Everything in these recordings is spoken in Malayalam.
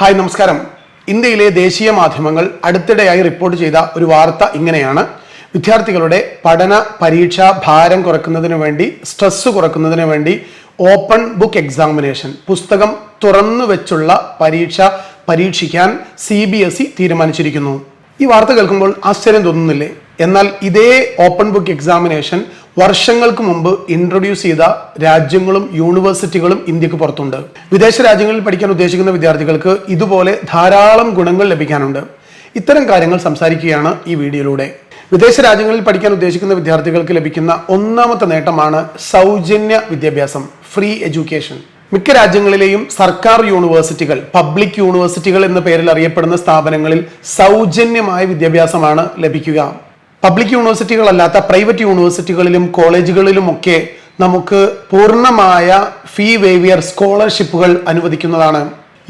ഹായ് നമസ്കാരം. ഇന്ത്യയിലെ ദേശീയ മാധ്യമങ്ങൾ അടുത്തിടെയായി റിപ്പോർട്ട് ചെയ്ത ഒരു വാർത്ത ഇങ്ങനെയാണ്. വിദ്യാർത്ഥികളുടെ പഠന പരീക്ഷാ ഭാരം കുറയ്ക്കുന്നതിന് വേണ്ടി സ്ട്രെസ് കുറയ്ക്കുന്നതിന് വേണ്ടി ഓപ്പൺ ബുക്ക് എക്സാമിനേഷൻ പുസ്തകം തുറന്നു വെച്ചുള്ള പരീക്ഷ പരീക്ഷിക്കാൻ സി ബി എസ് ഇ തീരുമാനിച്ചിരിക്കുന്നു. ഈ വാർത്ത കേൾക്കുമ്പോൾ ആശ്ചര്യം തോന്നുന്നില്ലേ? എന്നാൽ ഇതേ ഓപ്പൺ ബുക്ക് എക്സാമിനേഷൻ വർഷങ്ങൾക്ക് മുമ്പ് ഇൻട്രൊഡ്യൂസ് ചെയ്ത രാജ്യങ്ങളും യൂണിവേഴ്സിറ്റികളും ഇന്ത്യയ്ക്ക് പുറത്തുണ്ട്. വിദേശ രാജ്യങ്ങളിൽ പഠിക്കാൻ ഉദ്ദേശിക്കുന്ന വിദ്യാർത്ഥികൾക്ക് ഇതുപോലെ ധാരാളം ഗുണങ്ങൾ ലഭിക്കാനുണ്ട്. ഇത്തരം കാര്യങ്ങൾ സംസാരിക്കുകയാണ് ഈ വീഡിയോയിലൂടെ. വിദേശ രാജ്യങ്ങളിൽ പഠിക്കാൻ ഉദ്ദേശിക്കുന്ന വിദ്യാർത്ഥികൾക്ക് ലഭിക്കുന്ന ഒന്നാമത്തെ നേട്ടമാണ് സൗജന്യ വിദ്യാഭ്യാസം ഫ്രീ എഡ്യൂക്കേഷൻ മിക്ക രാജ്യങ്ങളിലെയും സർക്കാർ യൂണിവേഴ്സിറ്റികൾ പബ്ലിക് യൂണിവേഴ്സിറ്റികൾ എന്ന പേരിൽ അറിയപ്പെടുന്ന സ്ഥാപനങ്ങളിൽ സൗജന്യമായ വിദ്യാഭ്യാസമാണ് ലഭിക്കുക. പബ്ലിക് യൂണിവേഴ്സിറ്റികളല്ലാത്ത പ്രൈവറ്റ് യൂണിവേഴ്സിറ്റികളിലും കോളേജുകളിലുമൊക്കെ നമുക്ക് പൂർണമായ ഫീ വേവിയർ സ്കോളർഷിപ്പുകൾ അനുവദിക്കുന്നതാണ്.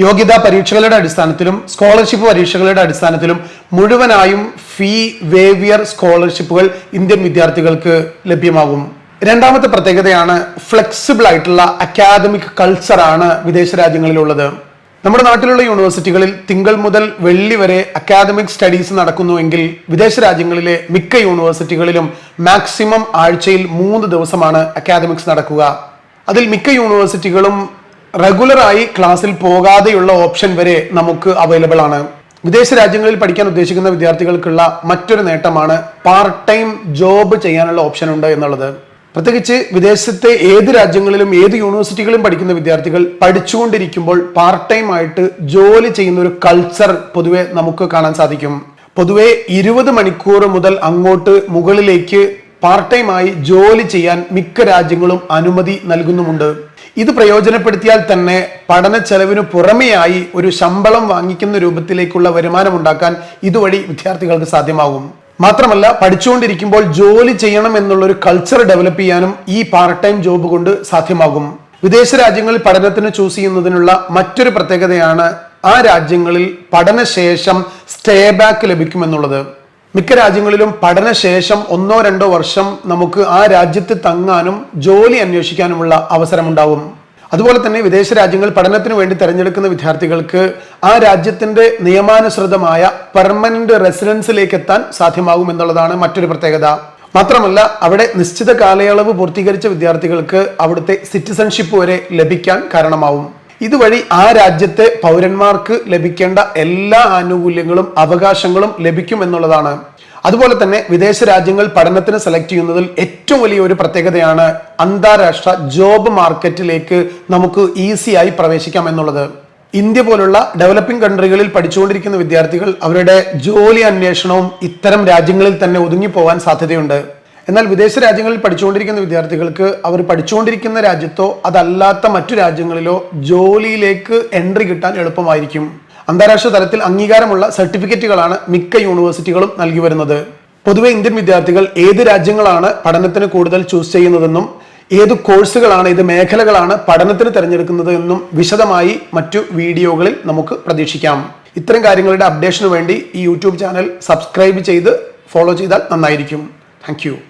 യോഗ്യതാ പരീക്ഷകളുടെ അടിസ്ഥാനത്തിലും സ്കോളർഷിപ്പ് പരീക്ഷകളുടെ അടിസ്ഥാനത്തിലും മുഴുവനായും ഫീ വേവിയർ സ്കോളർഷിപ്പുകൾ ഇന്ത്യൻ വിദ്യാർത്ഥികൾക്ക് ലഭ്യമാകും. രണ്ടാമത്തെ പ്രത്യേകതയാണ് ഫ്ലെക്സിബിൾ ആയിട്ടുള്ള അക്കാദമിക് കൾച്ചറാണ് വിദേശ രാജ്യങ്ങളിലുള്ളത്. നമ്മുടെ നാട്ടിലുള്ള യൂണിവേഴ്സിറ്റികളിൽ തിങ്കൾ മുതൽ വെള്ളി വരെ അക്കാദമിക് സ്റ്റഡീസ് നടക്കുന്നുവെങ്കിൽ വിദേശ രാജ്യങ്ങളിലെ മിക്ക യൂണിവേഴ്സിറ്റികളിലും മാക്സിമം ആഴ്ചയിൽ മൂന്ന് ദിവസമാണ് അക്കാദമിക്സ് നടക്കുക. അതിൽ മിക്ക യൂണിവേഴ്സിറ്റികളും റെഗുലറായി ക്ലാസ്സിൽ പോകാതെയുള്ള ഓപ്ഷൻ വരെ നമുക്ക് അവൈലബിൾ ആണ്. വിദേശ രാജ്യങ്ങളിൽ പഠിക്കാൻ ഉദ്ദേശിക്കുന്ന വിദ്യാർത്ഥികൾക്കുള്ള മറ്റൊരു നേട്ടമാണ് പാർട്ട് ടൈം ജോബ് ചെയ്യാനുള്ള ഓപ്ഷൻ ഉണ്ട് എന്നുള്ളത്. പ്രത്യേകിച്ച് വിദേശത്തെ ഏത് രാജ്യങ്ങളിലും ഏത് യൂണിവേഴ്സിറ്റികളിലും പഠിക്കുന്ന വിദ്യാർത്ഥികൾ പഠിച്ചുകൊണ്ടിരിക്കുമ്പോൾ പാർട്ട് ടൈം ആയിട്ട് ജോലി ചെയ്യുന്ന ഒരു കൾച്ചർ പൊതുവെ നമുക്ക് കാണാൻ സാധിക്കും. പൊതുവെ ഇരുപത് മണിക്കൂർ മുതൽ അങ്ങോട്ട് മുകളിലേക്ക് പാർട്ട് ടൈം ആയി ജോലി ചെയ്യാൻ മിക്ക രാജ്യങ്ങളും അനുമതി നൽകുന്നുമുണ്ട്. ഇത് പ്രയോജനപ്പെടുത്തിയാൽ തന്നെ പഠന ചെലവിന് പുറമെയായി ഒരു ശമ്പളം വാങ്ങിക്കുന്ന രൂപത്തിലേക്കുള്ള വരുമാനം ഉണ്ടാക്കാൻ ഇതുവഴി വിദ്യാർത്ഥികൾക്ക് സാധ്യമാകും. മാത്രമല്ല പഠിച്ചുകൊണ്ടിരിക്കുമ്പോൾ ജോലി ചെയ്യണം എന്നുള്ള ഒരു കൾച്ചർ ഡെവലപ്പ് ചെയ്യാനും ഈ പാർട്ട് ടൈം ജോബ് കൊണ്ട് സാധ്യമാകും. വിദേശ രാജ്യങ്ങളിൽ പഠനത്തിന് ചൂസ് ചെയ്യുന്നതിനുള്ള മറ്റൊരു പ്രത്യേകതയാണ് ആ രാജ്യങ്ങളിൽ പഠനശേഷം സ്റ്റേ ബാക്ക് ലഭിക്കുമെന്നുള്ളത്. മിക്ക രാജ്യങ്ങളിലും പഠനശേഷം ഒന്നോ രണ്ടോ വർഷം നമുക്ക് ആ രാജ്യത്ത് തങ്ങാനും ജോലി അന്വേഷിക്കാനുമുള്ള അവസരമുണ്ടാവും. അതുപോലെ തന്നെ വിദേശ രാജ്യങ്ങൾ പഠനത്തിന് വേണ്ടി തിരഞ്ഞെടുക്കുന്ന വിദ്യാർത്ഥികൾക്ക് ആ രാജ്യത്തിന്റെ നിയമാനുസൃതമായ പെർമനന്റ് റെസിഡൻസിലേക്ക് എത്താൻ സാധ്യമാകും എന്നുള്ളതാണ് മറ്റൊരു പ്രത്യേകത. മാത്രമല്ല അവിടെ നിശ്ചിത കാലയളവ് പൂർത്തീകരിച്ച വിദ്യാർത്ഥികൾക്ക് അവിടുത്തെ സിറ്റിസൺഷിപ്പ് വരെ ലഭിക്കാൻ കാരണമാവും. ഇതുവഴി ആ രാജ്യത്തെ പൗരന്മാർക്ക് ലഭിക്കേണ്ട എല്ലാ ആനുകൂല്യങ്ങളും അവകാശങ്ങളും ലഭിക്കും എന്നുള്ളതാണ് അതുപോലെ തന്നെ വിദേശ രാജ്യങ്ങൾ പഠനത്തിന് സെലക്ട് ചെയ്യുന്നതിൽ ഏറ്റവും വലിയ ഒരു പ്രത്യേകതയാണ് അന്താരാഷ്ട്ര ജോബ് മാർക്കറ്റിലേക്ക് നമുക്ക് ഈസിയായി പ്രവേശിക്കാം എന്നുള്ളത്. ഇന്ത്യ പോലുള്ള ഡെവലപ്പിംഗ് കൺട്രികളിൽ പഠിച്ചുകൊണ്ടിരിക്കുന്ന വിദ്യാർത്ഥികൾ അവരുടെ ജോലി അന്വേഷണവും ഇത്തരം രാജ്യങ്ങളിൽ തന്നെ ഒതുങ്ങിപ്പോവാൻ സാധ്യതയുണ്ട്. എന്നാൽ വിദേശ രാജ്യങ്ങളിൽ പഠിച്ചുകൊണ്ടിരിക്കുന്ന വിദ്യാർത്ഥികൾക്ക് അവർ പഠിച്ചുകൊണ്ടിരിക്കുന്ന രാജ്യത്തോ അതല്ലാത്ത മറ്റു രാജ്യങ്ങളിലോ ജോലിയിലേക്ക് എൻട്രി കിട്ടാൻ എളുപ്പമായിരിക്കും. അന്താരാഷ്ട്ര തലത്തിൽ അംഗീകാരമുള്ള സർട്ടിഫിക്കറ്റുകളാണ് മിക്ക യൂണിവേഴ്സിറ്റികളും നൽകി വരുന്നത്. പൊതുവെ ഇന്ത്യൻ വിദ്യാർത്ഥികൾ ഏത് രാജ്യങ്ങളാണ് പഠനത്തിന് കൂടുതൽ ചൂസ് ചെയ്യുന്നതെന്നും ഏത് കോഴ്സുകളാണ് ഏത് മേഖലകളാണ് പഠനത്തിന് തിരഞ്ഞെടുക്കുന്നത് എന്നും വിശദമായി മറ്റു വീഡിയോകളിൽ നമുക്ക് പ്രതീക്ഷിക്കാം. ഇത്തരം കാര്യങ്ങളുടെ അപ്ഡേഷന് വേണ്ടി ഈ യൂട്യൂബ് ചാനൽ സബ്സ്ക്രൈബ് ചെയ്ത് ഫോളോ ചെയ്താൽ നന്നായിരിക്കും. താങ്ക്